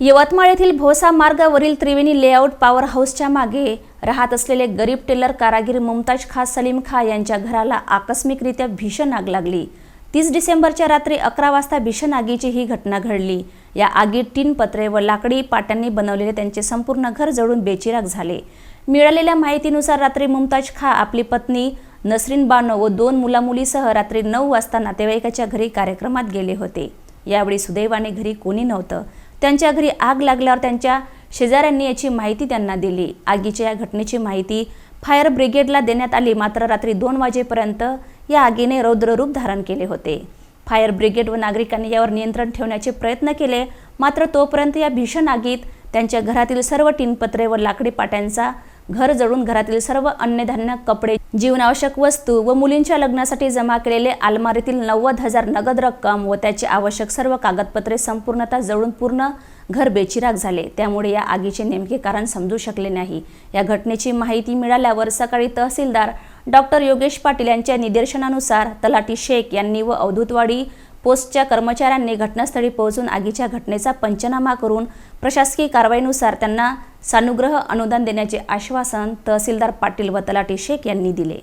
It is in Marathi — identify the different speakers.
Speaker 1: यवतमाळ येथील भोसा मार्गावरील त्रिवेणी लेआउट पॉवर हाऊसच्या मागे राहत असलेले गरीब टेलर कारागीर मुमताज खा सलीम खा यांच्या घराला आकस्मिकरित्या भीषण आग लागली. तीस डिसेंबरच्या रात्री अकरा वाजता भीषण आगीची ही घटना घडली. या आगीत टीन पत्रे व लाकडी पाट्यांनी बनवलेले त्यांचे संपूर्ण घर जळून बेचिराग झाले. मिळालेल्या माहितीनुसार रात्री मुमताज खा आपली पत्नी नसरीन बानो व दोन मुलामुलीसह रात्री नऊ वाजता नातेवाईकाच्या घरी कार्यक्रमात गेले होते. यावेळी सुदैवाने घरी कोणी नव्हतं. त्यांच्या घरी आग लागल्यावर त्यांच्या शेजाऱ्यांनी याची माहिती त्यांना दिली. आगीच्या या घटनेची माहिती फायर ब्रिगेडला देण्यात आली. मात्र रात्री दोन वाजेपर्यंत या आगीने रौद्ररूप धारण केले होते. फायर ब्रिगेड व नागरिकांनी यावर नियंत्रण ठेवण्याचे प्रयत्न केले. मात्र तोपर्यंत या भीषण आगीत त्यांच्या घरातील सर्व टिनपत्रे व लाकडी पाट्यांचा घर जळून घरातील सर्व अन्नधान्य कपडे जीवनावश्यक वस्तू व मुलींच्या लग्नासाठी जमा केलेले अलमारीतील नव्वद हजार नगद रक्कम व त्याची आवश्यक सर्व कागदपत्रे संपूर्णतः जळून पूर्ण घर बेचिराग झाले. त्यामुळे या आगीचे नेमके कारण समजू शकले नाही. या घटनेची माहिती मिळाल्यावर सकाळी तहसीलदार डॉक्टर योगेश पाटील यांच्या निदर्शनानुसार तलाटी शेख यांनी व अवधूतवाडी पोस्टच्या कर्मचाऱ्यांनी घटनास्थळी पोहोचून आगीच्या घटनेचा पंचनामा करून प्रशासकीय कारवाईनुसार त्यांना सानुग्रह अनुदान देण्याचे आश्वासन तहसीलदार पाटील व तलाठी शेख यांनी दिले.